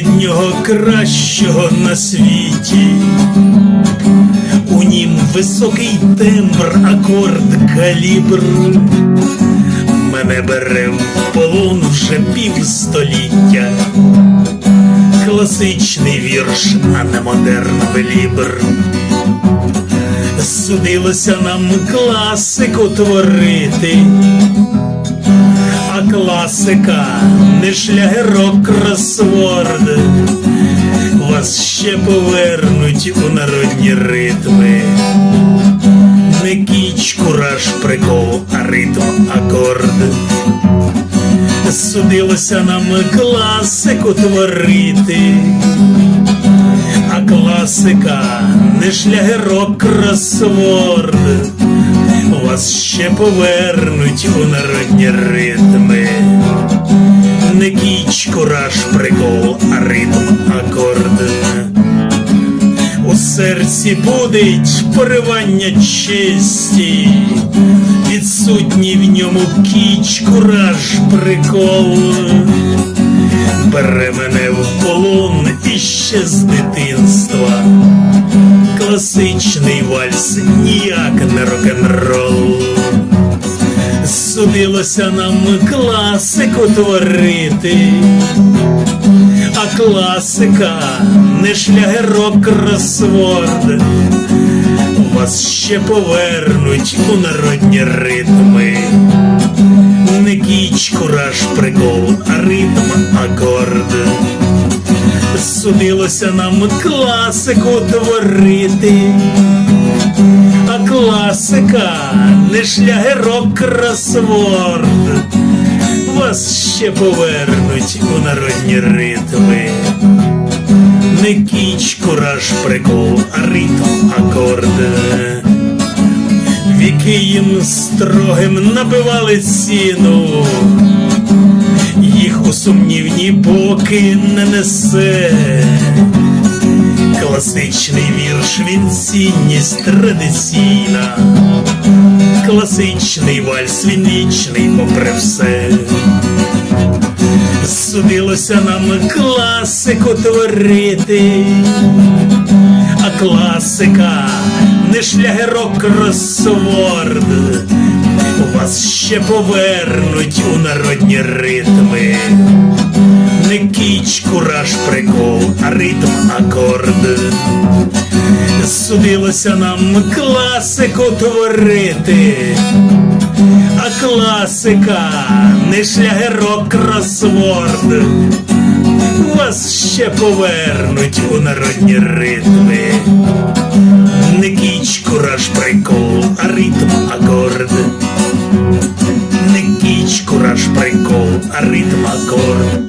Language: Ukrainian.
нього кращого на світі. У нім високий тембр, акорд, калібр. Мене бере в полон вже півстоліття. Класичний вірш, а не модерн белібр. Судилося нам класику творити, класика не шлягерок кросворд. Вас ще повернуть у народні ритми. Не кіч, кураж, прикол, а ритм, акорд. Судилося нам класику творити, а класика не шлягерок кросворд. Вас ще повернуть у народні ритми. Не кіч, кураж, прикол, а ритм, акорд. У серці будить поривання честі, відсутній в ньому кіч, кураж, прикол. Бере мене в полон іще з дитинства. Класичний вальс ніяк не рок-н-рол. Судилося нам класику творити, а класика не шлягерок кросворд. Вас ще повернуть у народні ритми. Кіч, кураж, прикол, а ритм, акорд. Судилося нам класику творити, а класика не шлягерок кросворд. Вас ще повернуть у народні ритми. Не кіч, кураж, прикол, а ритм, акорд. Віки їм строгим набивали ціну, їх у сумнівні поки не несе. Класичний вірш, він цінність традиційна, класичний вальс, він вічний попри все. Судилося нам класику творити, класика не шлягерок кросворд. Вас ще повернуть у народні ритми. Не кіч, кураж, прикол, а ритм, акорд. Судилося нам класику творити, а класика не шлягерок кросворд. Вас ще повернуть у народні ритми. Не кіч, кураж, прикол, а ритм, акорд. Не кіч, кураж, прикол, а ритм, акорд.